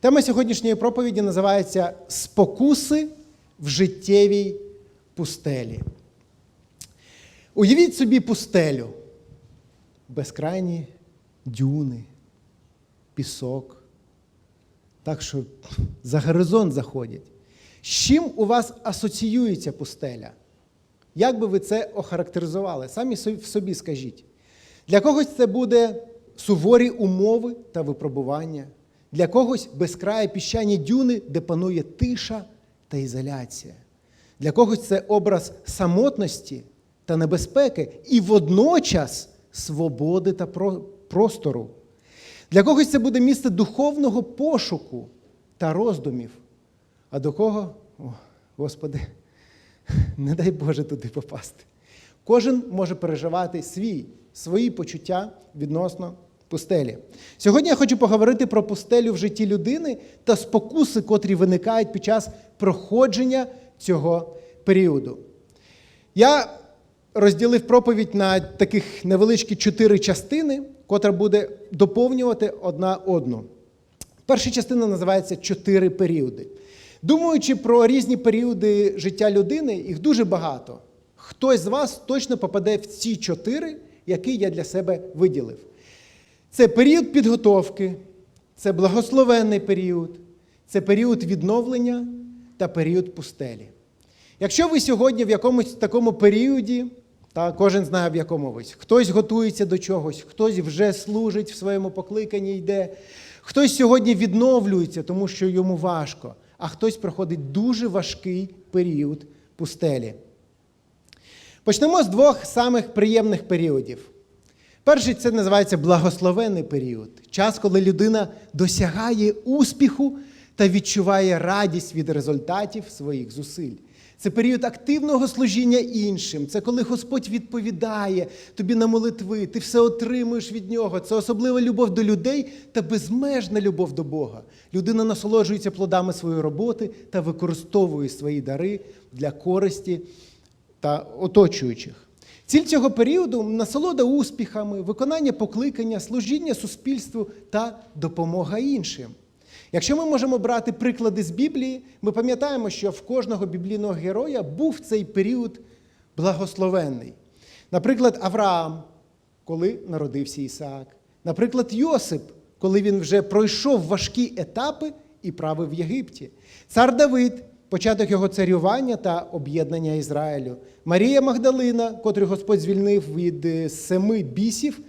Тема сьогоднішньої проповіді називається Спокуси в життєвій пустелі. Уявіть собі пустелю, безкрайні дюни, пісок, так що за горизонт заходять. З чим у вас асоціюється пустеля? Як би ви це охарактеризували? Самі в собі скажіть. Для когось це буде суворі умови та випробування, для когось безкраї піщані дюни, де панує тиша та ізоляція. Для когось це образ самотності та небезпеки і водночас свободи та простору. Для когось це буде місце духовного пошуку та роздумів. А до кого, О, Господи, не дай Боже туди попасти. Кожен може переживати свій, свої почуття відносно пустелі. Сьогодні я хочу поговорити про пустелю в житті людини та спокуси, котрі виникають під час проходження цього періоду. Я розділив проповідь на таких невеличкі чотири частини, котра буде доповнювати одна одну. Перша частина називається Чотири періоди. Думаючи про різні періоди життя людини, їх дуже багато. Хтось з вас точно попаде в ці чотири, які я для себе виділив. Це період підготовки, це благословенний період, це період відновлення та період пустелі. Якщо ви сьогодні в якомусь такому періоді, та кожен знає в якому ви, хтось готується до чогось, хтось вже служить в своєму покликанні йде, хтось сьогодні відновлюється, тому що йому важко, а хтось проходить дуже важкий період пустелі. Почнемо з двох самих приємних періодів. Перший це називається благословенний період. Час, коли людина досягає успіху та відчуває радість від результатів своїх зусиль. Це період активного служіння іншим. Це коли Господь відповідає тобі на молитви, ти все отримуєш від нього. Це особлива любов до людей та безмежна любов до Бога. Людина насолоджується плодами своєї роботи та використовує свої дари для користі та оточуючих. Ціль цього періоду насолода успіхами, виконання покликання, служіння суспільству та допомога іншим. Якщо ми можемо брати приклади з Біблії, ми пам'ятаємо, що в кожного біблійного героя був цей період благословенний. Наприклад, Авраам, коли народився Ісаак. Наприклад, Йосип, коли він вже пройшов важкі етапи і правив в Єгипті. Цар Давид, початок його царювання та об'єднання Ізраїлю. Марія Магдалина, котру Господь звільнив від семи бісів,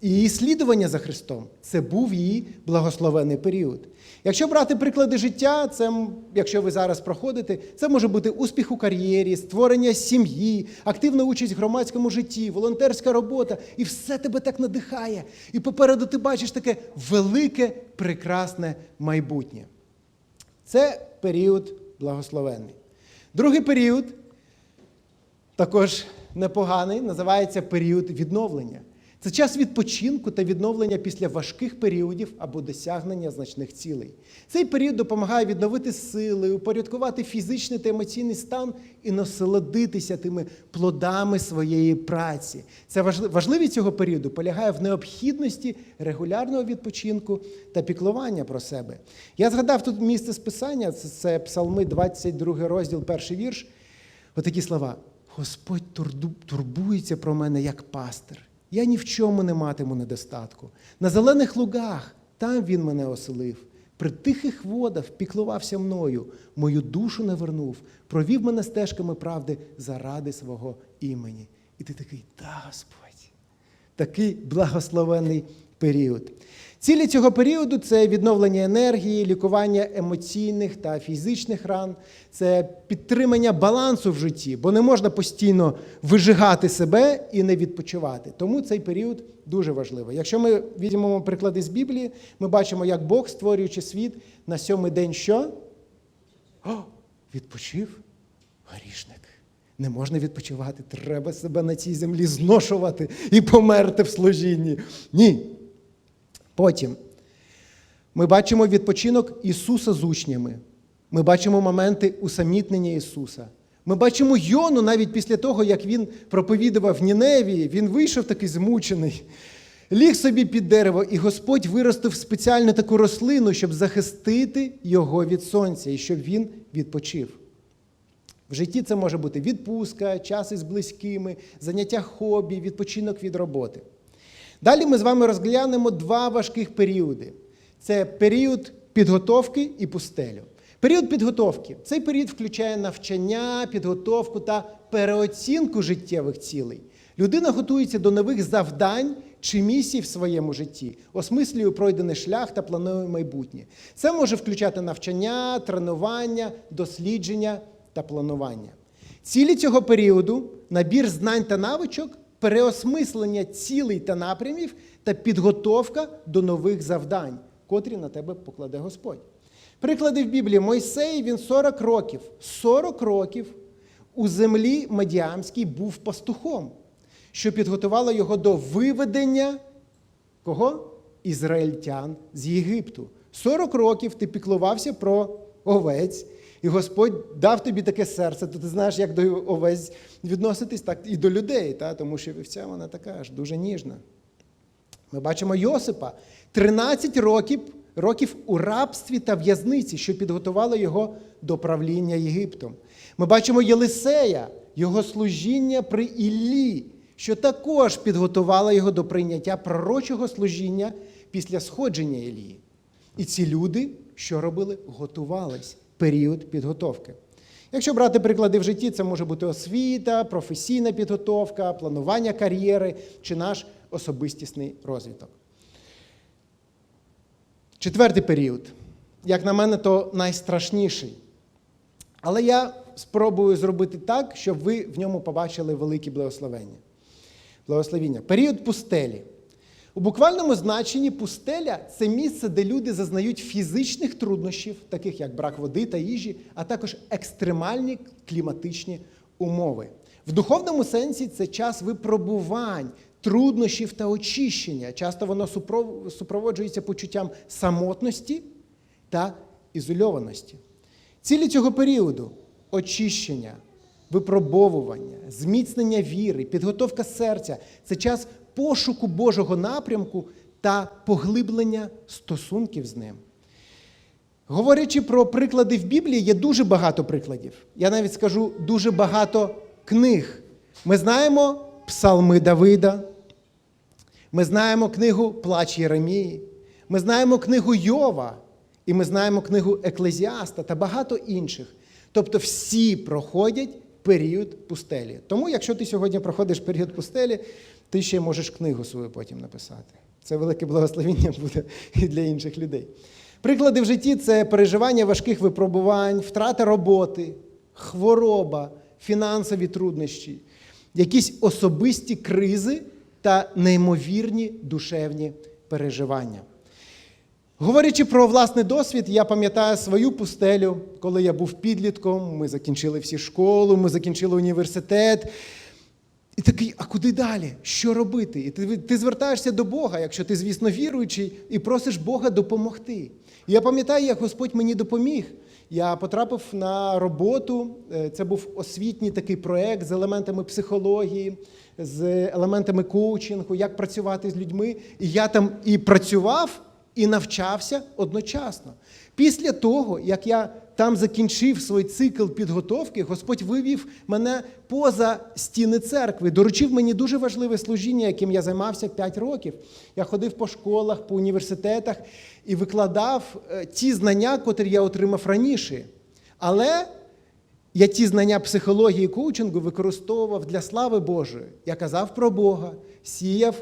і її слідування за Христом це був її благословений період. Якщо брати приклади життя, це, якщо ви зараз проходите, це може бути успіх у кар'єрі, створення сім'ї, активна участь в громадському житті, волонтерська робота, і все тебе так надихає. І попереду ти бачиш таке велике, прекрасне майбутнє. Це період благословенний. Другий період, також непоганий, називається період відновлення. Це час відпочинку та відновлення після важких періодів або досягнення значних цілей. Цей період допомагає відновити сили, упорядкувати фізичний та емоційний стан і насолодитися тими плодами своєї праці. Це важливість цього періоду полягає в необхідності регулярного відпочинку та піклування про себе. Я згадав тут місце списання, це Псалми, 22 розділ, перший вірш. Отакі слова: Господь турбується про мене як пастир. Я ні в чому не матиму недостатку. На зелених лугах там він мене оселив. При тихих водах піклувався мною, мою душу навернув, провів мене стежками правди заради свого імені. І ти такий, та Господь, такий благословенний період. Цілі цього періоду це відновлення енергії, лікування емоційних та фізичних ран, це підтримання балансу в житті, бо не можна постійно вижигати себе і не відпочивати. Тому цей період дуже важливий. Якщо ми візьмемо приклади з Біблії, ми бачимо, як Бог, створюючи світ, на сьомий день що? О, відпочив горішник. Не можна відпочивати, треба себе на цій землі зношувати і померти в служінні. Ні. Потім ми бачимо відпочинок Ісуса з учнями. Ми бачимо моменти усамітнення Ісуса. Ми бачимо Йону навіть після того, як Він проповідував в Ніневії, він вийшов такий змучений. ліг собі під дерево, і Господь виростив спеціальну таку рослину, щоб захистити його від сонця і щоб він відпочив. В житті це може бути відпустка, час із близькими, заняття хобі, відпочинок від роботи. Далі ми з вами розглянемо два важких періоди: це період підготовки і пустелю. Період підготовки цей період включає навчання, підготовку та переоцінку життєвих цілей. Людина готується до нових завдань чи місій в своєму житті, осмислює пройдений шлях та планує майбутнє. Це може включати навчання, тренування, дослідження та планування. Цілі цього періоду набір знань та навичок, переосмислення цілей та напрямів та підготовка до нових завдань, котрі на тебе покладе Господь. Приклади в Біблії Мойсей він 40 років, 40 років у землі Медіамській був пастухом, що підготувало його до виведення кого? Ізраїльтян з Єгипту. 40 років ти піклувався про овець, і Господь дав тобі таке серце, то ти знаєш, як до овець відноситись, так і до людей, та? тому що вівця вона така аж дуже ніжна. Ми бачимо Йосипа 13 років, років у рабстві та в'язниці, що підготувало його до правління Єгиптом. Ми бачимо Єлисея, його служіння при Іллі, що також підготувало його до прийняття пророчого служіння після сходження Ілії. І ці люди, що робили, готувались період підготовки. Якщо брати приклади в житті, це може бути освіта, професійна підготовка, планування кар'єри чи наш особистісний розвиток. Четвертий період, як на мене, то найстрашніший. Але я спробую зробити так, щоб ви в ньому побачили великі благословення. Благословіння. Період пустелі. У буквальному значенні пустеля це місце, де люди зазнають фізичних труднощів, таких як брак води та їжі, а також екстремальні кліматичні умови. В духовному сенсі це час випробувань, труднощів та очищення. Часто воно супроводжується почуттям самотності та ізольованості. Цілі цього періоду очищення, випробовування, зміцнення віри, підготовка серця це час пошуку Божого напрямку та поглиблення стосунків з ним. Говорячи про приклади в Біблії, є дуже багато прикладів. Я навіть скажу дуже багато книг. Ми знаємо псалми Давида, ми знаємо книгу Плач Єремії, ми знаємо книгу Йова, і ми знаємо книгу Еклезіаста та багато інших. Тобто всі проходять період пустелі. Тому, якщо ти сьогодні проходиш період пустелі, ти ще можеш книгу свою потім написати. Це велике благословіння буде і для інших людей. Приклади в житті це переживання важких випробувань, втрата роботи, хвороба, фінансові труднощі, якісь особисті кризи та неймовірні душевні переживання. Говорячи про власний досвід, я пам'ятаю свою пустелю, коли я був підлітком, ми закінчили всі школу, ми закінчили університет. І такий, а куди далі? Що робити? І ти, ти звертаєшся до Бога, якщо ти, звісно, віруючий, і просиш Бога допомогти. І я пам'ятаю, як Господь мені допоміг. Я потрапив на роботу. е, Це був освітній такий проект з елементами психології, з елементами коучингу, як працювати з людьми. І я там і працював, і навчався одночасно. Після того, як я там закінчив свій цикл підготовки, Господь вивів мене поза стіни церкви, доручив мені дуже важливе служіння, яким я займався 5 років. Я ходив по школах, по університетах і викладав е, ті знання, котрі я отримав раніше. Але я ті знання психології коучингу використовував для слави Божої. Я казав про Бога, сіяв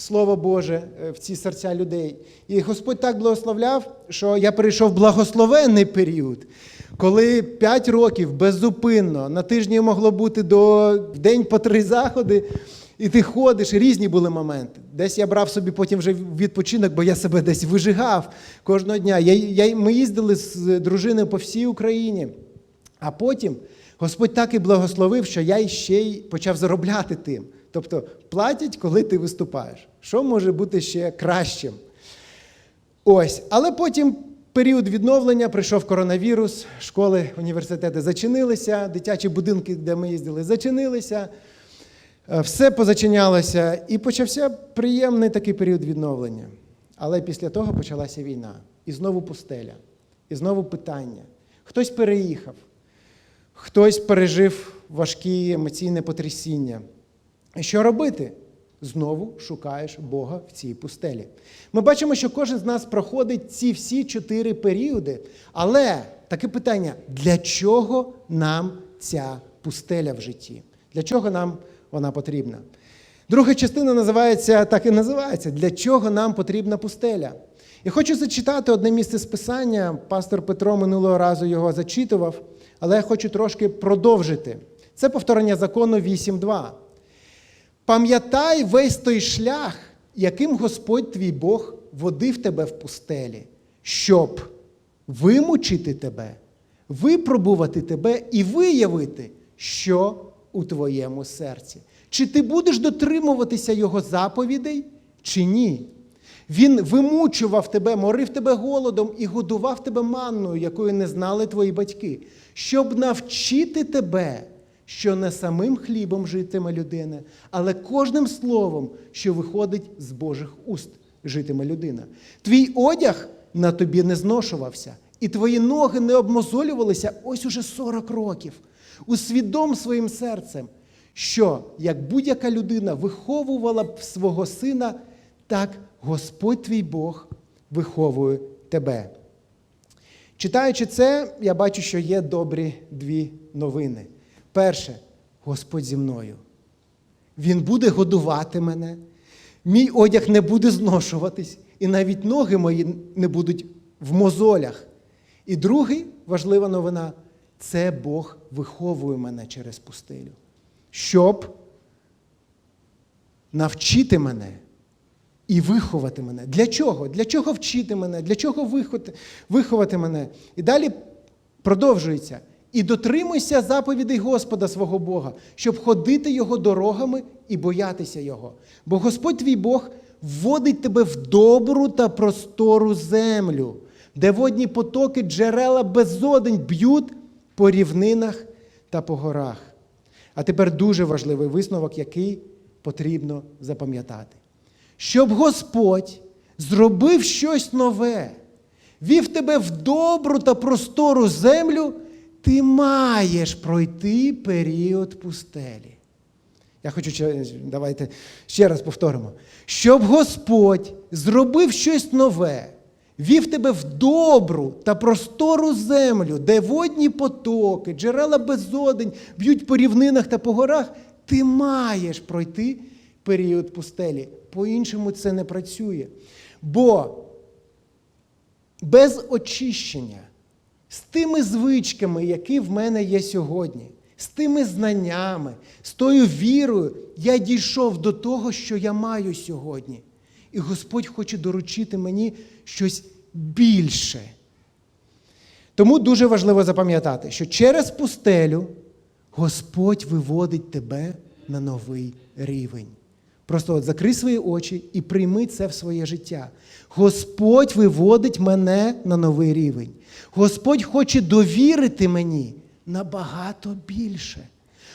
Слово Боже е, в ці серця людей. І Господь так благословляв, що я перейшов благословенний період, коли 5 років беззупинно, на тижні могло бути до в день по три заходи, і ти ходиш, і різні були моменти. Десь я брав собі потім вже відпочинок, бо я себе десь вижигав кожного дня. Я, я, ми їздили з дружиною по всій Україні. А потім Господь так і благословив, що я ще й почав заробляти тим. Тобто платять, коли ти виступаєш. Що може бути ще кращим? Ось, але потім період відновлення прийшов коронавірус, школи, університети зачинилися, дитячі будинки, де ми їздили, зачинилися. Е, Все позачинялося і почався приємний такий період відновлення. Але після того почалася війна. І знову пустеля, і знову питання. Хтось переїхав, хтось пережив важкі емоційне потрясіння. Що робити? Знову шукаєш Бога в цій пустелі. Ми бачимо, що кожен з нас проходить ці всі чотири періоди. Але таке питання: для чого нам ця пустеля в житті? Для чого нам вона потрібна? Друга частина називається так і називається Для чого нам потрібна пустеля? І хочу зачитати одне місце з писання. Пастор Петро минулого разу його зачитував, але я хочу трошки продовжити. Це повторення закону 8.2. Пам'ятай весь той шлях, яким Господь твій Бог водив тебе в пустелі, щоб вимучити тебе, випробувати тебе і виявити, що у твоєму серці. Чи ти будеш дотримуватися Його заповідей, чи ні? Він вимучував тебе, морив тебе голодом і годував тебе манною, якою не знали твої батьки, щоб навчити тебе, що не самим хлібом житиме людина, але кожним словом, що виходить з Божих уст, житиме людина. Твій одяг на тобі не зношувався, і твої ноги не обмозолювалися ось уже 40 років. Усвідом своїм серцем, що як будь-яка людина виховувала б свого сина, так Господь твій Бог виховує тебе. Читаючи це, я бачу, що є добрі дві новини. Перше, Господь зі мною. Він буде годувати мене, мій одяг не буде зношуватись, і навіть ноги мої не будуть в мозолях. І другий важлива новина це Бог виховує мене через пустелю, щоб навчити мене і виховати мене. Для чого? Для чого вчити мене? Для чого виховати мене? І далі продовжується. І дотримуйся заповідей Господа свого Бога, щоб ходити Його дорогами і боятися Його. Бо Господь твій Бог вводить тебе в добру та простору землю, де водні потоки джерела безодень б'ють по рівнинах та по горах. А тепер дуже важливий висновок, який потрібно запам'ятати. Щоб Господь зробив щось нове, вів тебе в добру та простору землю, ти маєш пройти період пустелі. Я хочу, давайте ще раз повторимо. Щоб Господь зробив щось нове, вів тебе в добру та простору землю, де водні потоки, джерела безодень б'ють по рівнинах та по горах, ти маєш пройти період пустелі. По-іншому це не працює. Бо без очищення, з тими звичками, які в мене є сьогодні, з тими знаннями, з тою вірою, я дійшов до того, що я маю сьогодні. І Господь хоче доручити мені щось більше. Тому дуже важливо запам'ятати, що через пустелю Господь виводить тебе на новий рівень. Просто от закрий свої очі і прийми це в своє життя. Господь виводить мене на новий рівень. Господь хоче довірити мені набагато більше.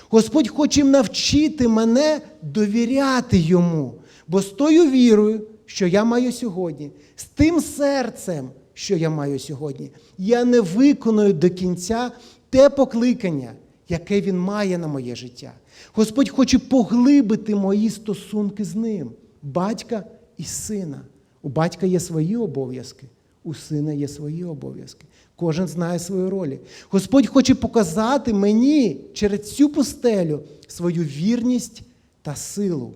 Господь хоче навчити мене довіряти йому. Бо з тою вірою, що я маю сьогодні, з тим серцем, що я маю сьогодні, я не виконую до кінця те покликання, яке Він має на моє життя. Господь хоче поглибити мої стосунки з ним, батька і сина. У батька є свої обов'язки, у сина є свої обов'язки. Кожен знає свої ролі. Господь хоче показати мені через цю пустелю свою вірність та силу.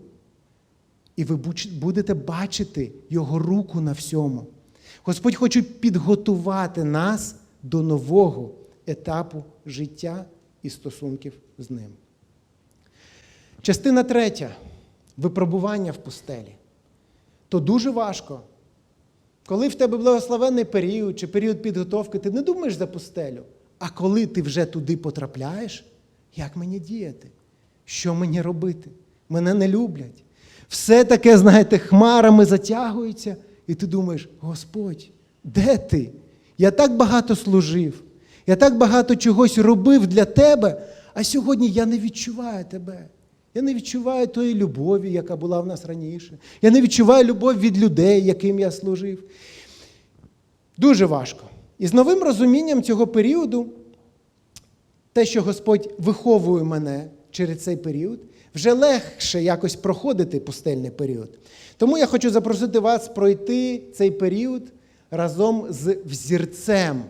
І ви будете бачити Його руку на всьому. Господь хоче підготувати нас до нового етапу життя і стосунків з ним. Частина третя випробування в пустелі. То дуже важко. Коли в тебе благословенний період чи період підготовки, ти не думаєш за пустелю. А коли ти вже туди потрапляєш, як мені діяти? Що мені робити? Мене не люблять. Все таке, знаєте, хмарами затягується, і ти думаєш, Господь, де ти? Я так багато служив, я так багато чогось робив для тебе, а сьогодні я не відчуваю тебе. Я не відчуваю тої любові, яка була в нас раніше. Я не відчуваю любов від людей, яким я служив. Дуже важко. І з новим розумінням цього періоду, те, що Господь виховує мене через цей період, вже легше якось проходити пустельний період. Тому я хочу запросити вас пройти цей період разом з взірцем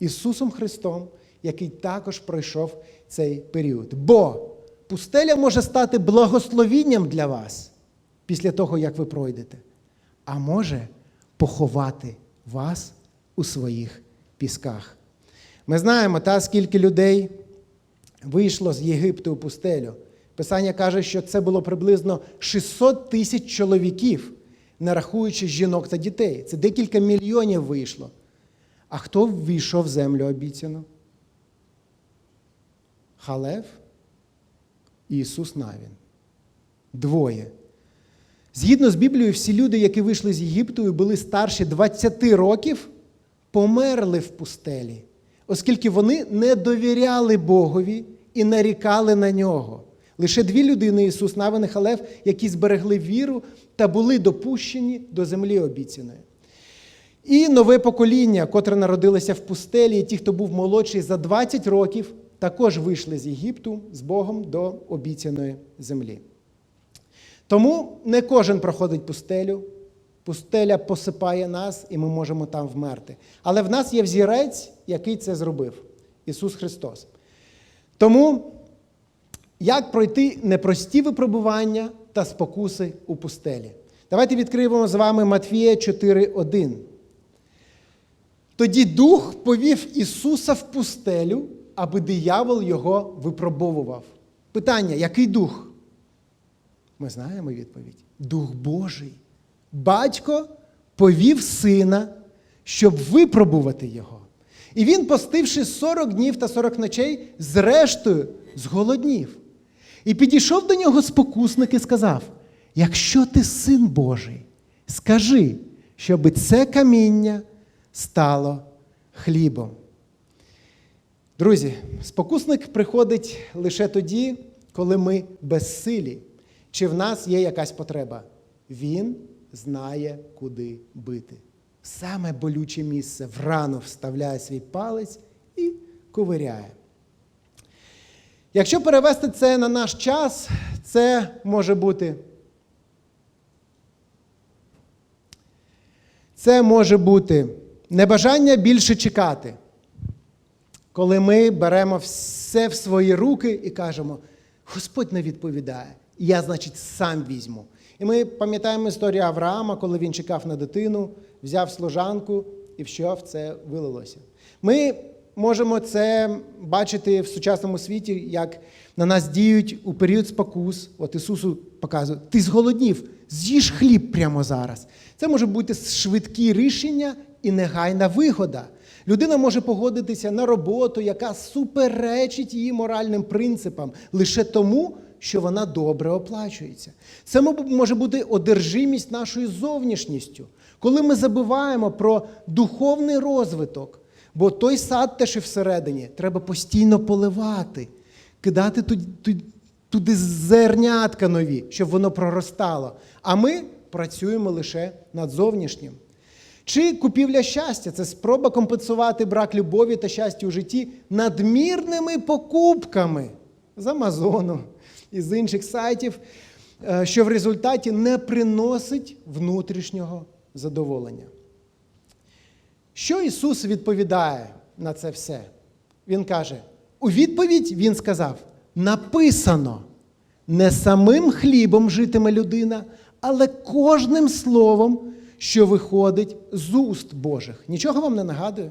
Ісусом Христом, який також пройшов цей період. Бо пустеля може стати благословінням для вас після того, як ви пройдете, а може поховати вас у своїх пісках. Ми знаємо, та скільки людей вийшло з Єгипту у пустелю. Писання каже, що це було приблизно 600 тисяч чоловіків, не рахуючи жінок та дітей. Це декілька мільйонів вийшло. А хто ввійшов в землю обіцяну? Халев Ісус Навін. Двоє. Згідно з Біблією, всі люди, які вийшли з Єгипту і були старші 20 років, померли в пустелі, оскільки вони не довіряли Богові і нарікали на нього. Лише дві людини, Ісус Навин і Халев, які зберегли віру та були допущені до землі обіцяної. І нове покоління, котре народилося в пустелі, і ті, хто був молодший за 20 років, також вийшли з Єгипту з Богом до обіцяної землі. Тому не кожен проходить пустелю. Пустеля посипає нас, і ми можемо там вмерти. Але в нас є взірець, який це зробив Ісус Христос. Тому як пройти непрості випробування та спокуси у пустелі? Давайте відкриємо з вами Матвія 4.1. Тоді Дух повів Ісуса в пустелю, аби диявол його випробовував. Питання: який дух? Ми знаємо відповідь. Дух Божий. Батько повів сина, щоб випробувати його. І він, постивши 40 днів та 40 ночей, зрештою зголоднів. І підійшов до нього спокусник і сказав: якщо ти син Божий, скажи, щоби це каміння стало хлібом. Друзі, спокусник приходить лише тоді, коли ми безсилі. Чи в нас є якась потреба? Він знає, куди бити. Саме болюче місце в рану вставляє свій палець і ковиряє. Якщо перевести це на наш час, це може бути. Це може бути небажання більше чекати, коли ми беремо все в свої руки і кажемо, Господь не відповідає, я, значить, сам візьму. І ми пам'ятаємо історію Авраама, коли він чекав на дитину, взяв служанку і в що в це вилилося. Ми можемо це бачити в сучасному світі, як на нас діють у період спокус. От Ісусу показує, ти зголоднів, з'їж хліб прямо зараз. Це може бути швидкі рішення і негайна вигода. Людина може погодитися на роботу, яка суперечить її моральним принципам лише тому, що вона добре оплачується. Це може бути одержимість нашою зовнішністю, коли ми забуваємо про духовний розвиток. Бо той сад теж і всередині треба постійно поливати, кидати туди, зернятка нові, щоб воно проростало. А ми працюємо лише над зовнішнім. Чи купівля щастя це спроба компенсувати брак любові та щастя у житті надмірними покупками з Амазону і з інших сайтів, що в результаті не приносить внутрішнього задоволення. Що Ісус відповідає на це все? Він каже: у відповідь Він сказав: написано, не самим хлібом житиме людина, але кожним словом, що виходить з уст Божих. Нічого вам не нагадує?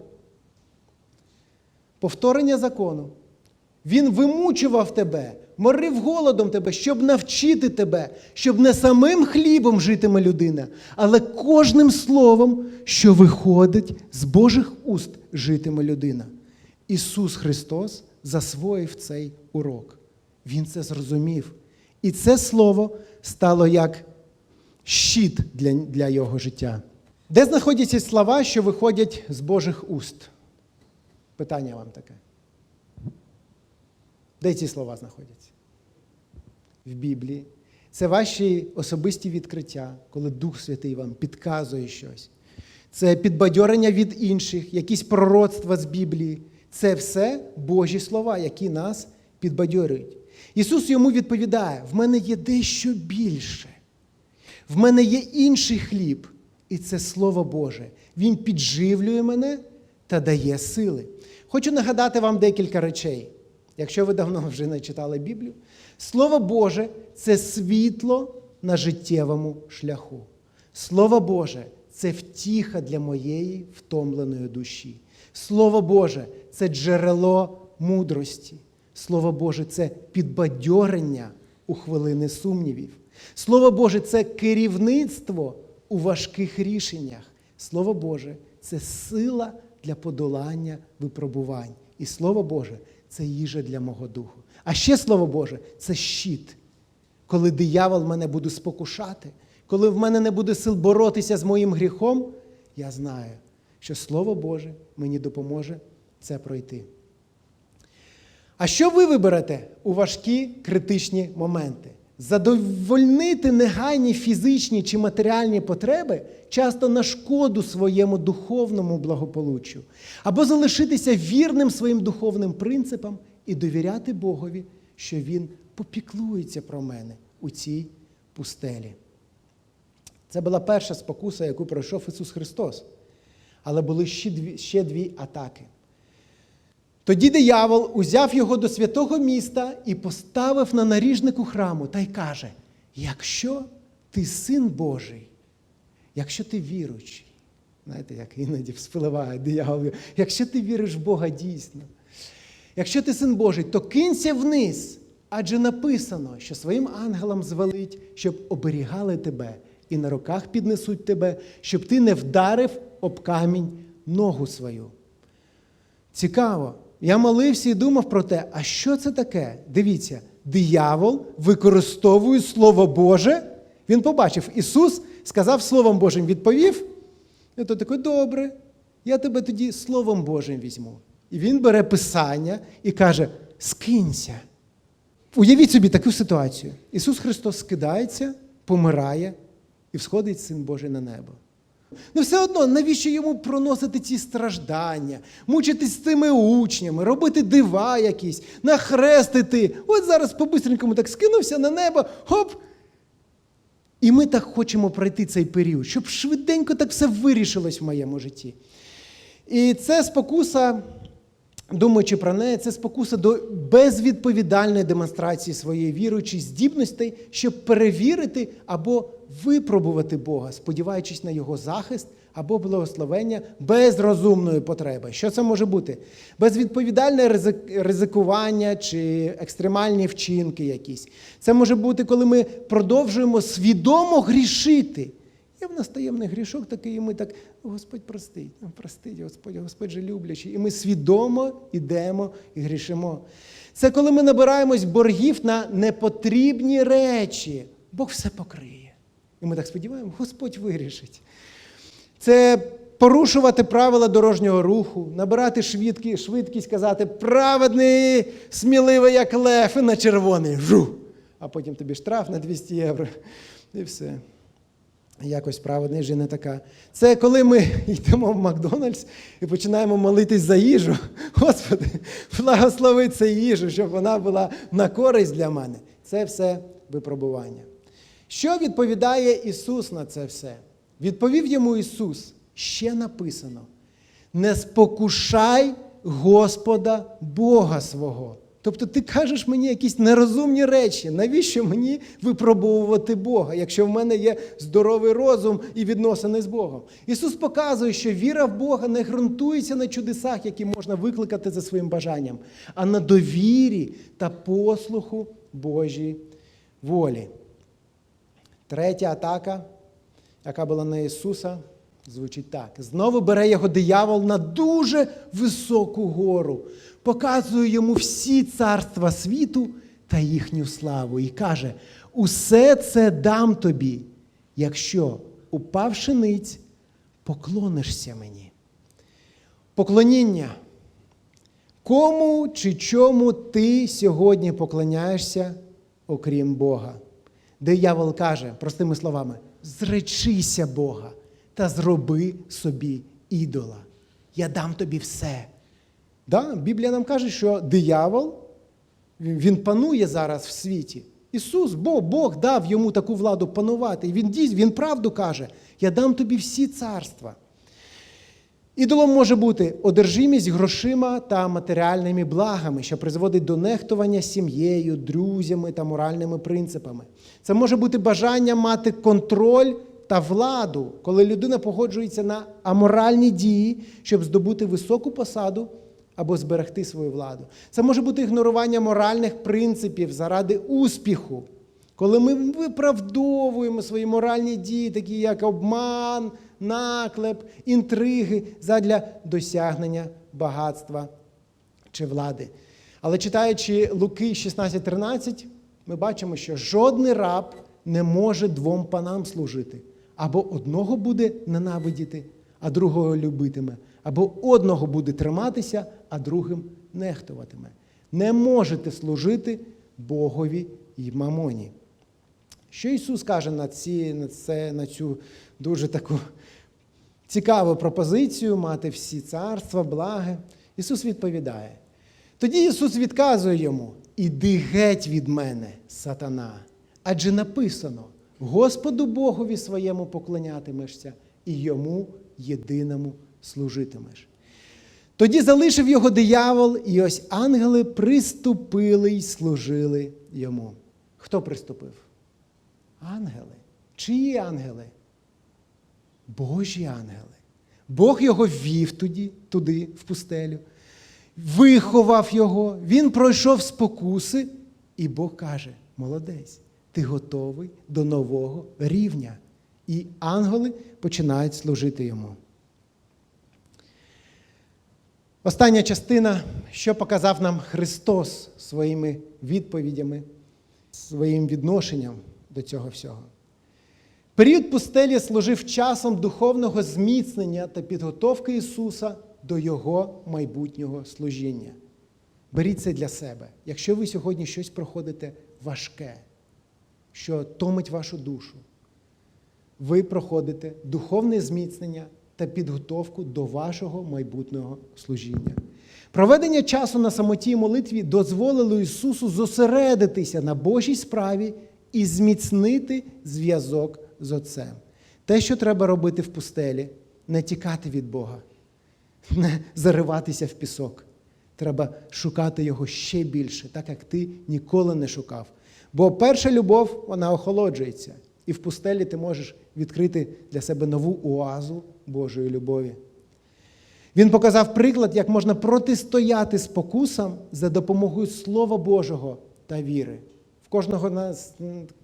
Повторення закону. Він вимучував тебе, морив голодом тебе, щоб навчити тебе, щоб не самим хлібом житиме людина, але кожним словом, що виходить з Божих уст, житиме людина. Ісус Христос засвоїв цей урок. Він це зрозумів. І це слово стало як щит для, для його життя. Де знаходяться слова, що виходять з Божих уст? Питання вам таке. Де ці слова знаходяться? в Біблії. Це ваші особисті відкриття, коли Дух Святий вам підказує щось. Це підбадьорення від інших, якісь пророцтва з Біблії. Це все Божі слова, які нас підбадьорюють. Ісус йому відповідає: в мене є дещо більше. В мене є інший хліб, і це Слово Боже. Він підживлює мене та дає сили. Хочу нагадати вам декілька речей. Якщо ви давно вже не читали Біблію, Слово Боже це світло на життєвому шляху. Слово Боже це втіха для моєї втомленої душі. Слово Боже це джерело мудрості. Слово Боже це підбадьорення у хвилини сумнівів. Слово Боже це керівництво у важких рішеннях. Слово Боже це сила для подолання випробувань. І Слово Боже це їжа для мого духу. А ще Слово Боже це щит. Коли диявол мене буде спокушати, коли в мене не буде сил боротися з моїм гріхом, я знаю, що Слово Боже мені допоможе це пройти. А що ви виберете у важкі критичні моменти? Задовольнити негайні фізичні чи матеріальні потреби часто на шкоду своєму духовному благополуччю, або залишитися вірним своїм духовним принципам і довіряти Богові, що Він попіклується про мене у цій пустелі. Це була перша спокуса, яку пройшов Ісус Христос. Але були ще дві, ще дві атаки. Тоді диявол узяв його до святого міста і поставив на наріжнику храму та й каже: якщо ти син Божий, якщо ти віруючий, знаєте, як іноді вспливає диявол, якщо ти віриш в Бога дійсно, якщо ти син Божий, то кинься вниз, адже написано, що своїм ангелам звелить, щоб оберігали тебе і на руках піднесуть тебе, щоб ти не вдарив об камінь ногу свою. Цікаво. Я молився і думав про те, а що це таке? Дивіться, диявол використовує Слово Боже. Він побачив, Ісус сказав Словом Божим, відповів. І то такий, добре, я тебе тоді Словом Божим візьму. І він бере Писання і каже: скинься. Уявіть собі таку ситуацію. Ісус Христос скидається, помирає і всходить Син Божий на небо. Ну, все одно, навіщо йому проносити ці страждання, мучитись з цими учнями, робити дива якісь, нахрестити. От зараз по-бистренькому так скинувся на небо, хоп. І ми так хочемо пройти цей період, щоб швиденько так все вирішилось в моєму житті. І це спокуса, думаючи про неї, це спокуса до безвідповідальної демонстрації своєї віруючої здібностей, щоб перевірити або випробувати Бога, сподіваючись на Його захист або благословення без розумної потреби. Що це може бути? Безвідповідальне ризикування чи екстремальні вчинки якісь. Це може бути, коли ми продовжуємо свідомо грішити. І в нас таємний грішок такий, і ми так, Господь простить, простить, Господь, Господь же люблячий. І ми свідомо йдемо і грішимо. Це коли ми набираємось боргів на непотрібні речі. Бог все покриє. І ми так сподіваємося, Господь вирішить. Це порушувати правила дорожнього руху, набирати швидкі, швидкість, казати праведний, сміливий, як лев, і на червоний. Жу! А потім тобі штраф на 200 євро. І все. Якось праведний вже не така. Це коли ми йдемо в Макдональдс і починаємо молитись за їжу. Господи, благослови цю їжу, щоб вона була на користь для мене. Це все випробування. Що відповідає Ісус на це все? Відповів йому Ісус, ще написано: не спокушай Господа Бога свого. Тобто ти кажеш мені якісь нерозумні речі. Навіщо мені випробовувати Бога, якщо в мене є здоровий розум і відносини з Богом? Ісус показує, що віра в Бога не ґрунтується на чудесах, які можна викликати за своїм бажанням, а на довірі та послуху Божій волі. Третя атака, яка була на Ісуса, звучить так: знову бере його диявол на дуже високу гору, показує йому всі царства світу та їхню славу, і каже: усе це дам тобі, якщо, упавши ниць, поклонишся мені. Поклоніння. Кому чи чому ти сьогодні поклоняєшся, окрім Бога. Диявол каже, простими словами, зречися Бога та зроби собі ідола. Я дам тобі все. Да? Біблія нам каже, що диявол він панує зараз в світі. Ісус, Бог, Бог дав йому таку владу панувати. Він, він правду каже: Я дам тобі всі царства. Ідолом може бути одержимість грошима та матеріальними благами, що призводить до нехтування сім'єю, друзями та моральними принципами. Це може бути бажання мати контроль та владу, коли людина погоджується на аморальні дії, щоб здобути високу посаду або зберегти свою владу. Це може бути ігнорування моральних принципів заради успіху. Коли ми виправдовуємо свої моральні дії, такі як обман, наклеп, інтриги задля досягнення багатства чи влади. Але читаючи Луки 16:13, ми бачимо, що жодний раб не може двом панам служити. Або одного буде ненавидіти, а другого любитиме, або одного буде триматися, а другим нехтуватиме. Не можете служити Богові й мамоні. Що Ісус каже на, ці, на, це, на цю дуже таку цікаву пропозицію мати всі царства, благи? Ісус відповідає. Тоді Ісус відказує йому: Іди геть від мене, сатана. Адже написано: Господу Богові своєму поклонятимешся і йому єдиному служитимеш. Тоді залишив його диявол, і ось ангели приступили й служили йому. Хто приступив? Ангели. Чиї ангели? Божі ангели. Бог його ввів туди, туди, в пустелю, виховав його, він пройшов спокуси, і Бог каже: молодець, ти готовий до нового рівня. І ангели починають служити йому. Остання частина, що показав нам Христос своїми відповідями, своїм відношенням до цього всього. Період пустелі служив часом духовного зміцнення та підготовки Ісуса до Його майбутнього служіння. Беріть це для себе. Якщо ви сьогодні щось проходите важке, що томить вашу душу, ви проходите духовне зміцнення та підготовку до вашого майбутнього служіння. Проведення часу на самоті і молитві дозволило Ісусу зосередитися на Божій справі і зміцнити зв'язок з Отцем. Те, що треба робити в пустелі, не тікати від Бога, не зариватися в пісок. Треба шукати Його ще більше, так як ти ніколи не шукав. Бо перша любов, вона охолоджується. І в пустелі ти можеш відкрити для себе нову оазу Божої любові. Він показав приклад, як можна протистояти спокусам за допомогою Слова Божого та віри. В кожного, нас,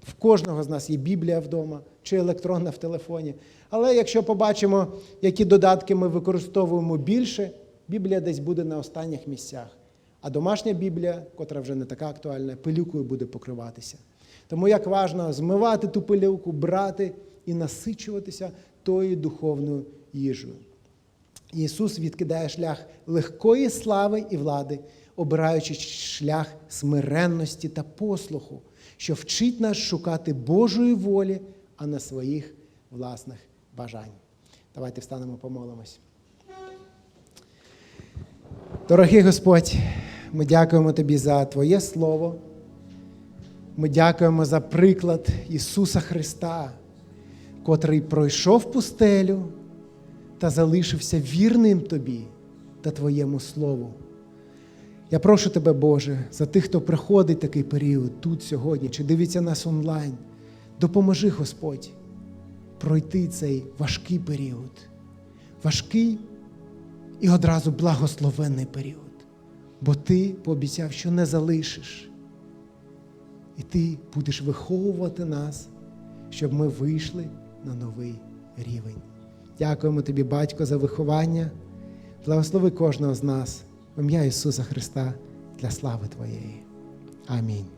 в кожного з нас є Біблія вдома чи електронна в телефоні. Але якщо побачимо, які додатки ми використовуємо більше, Біблія десь буде на останніх місцях. А домашня Біблія, котра вже не така актуальна, пилюкою буде покриватися. Тому як важливо змивати ту пилюку, брати і насичуватися тою духовною їжею. Ісус відкидає шлях легкої слави і влади, обираючи шлях смиренності та послуху, що вчить нас шукати Божої волі, а не своїх власних бажань. Давайте встанемо, помолимось. Дорогий Господь, ми дякуємо Тобі за Твоє Слово. Ми дякуємо за приклад Ісуса Христа, котрий пройшов пустелю та залишився вірним Тобі та Твоєму Слову. Я прошу Тебе, Боже, за тих, хто приходить такий період тут сьогодні, чи дивиться нас онлайн. Допоможи, Господь, пройти цей важкий період, важкий і одразу благословенний період. Бо Ти пообіцяв, що не залишиш. І ти будеш виховувати нас, щоб ми вийшли на новий рівень. Дякуємо тобі, батько, за виховання. Благослови кожного з нас в ім'я Ісуса Христа для слави Твоєї. Амінь.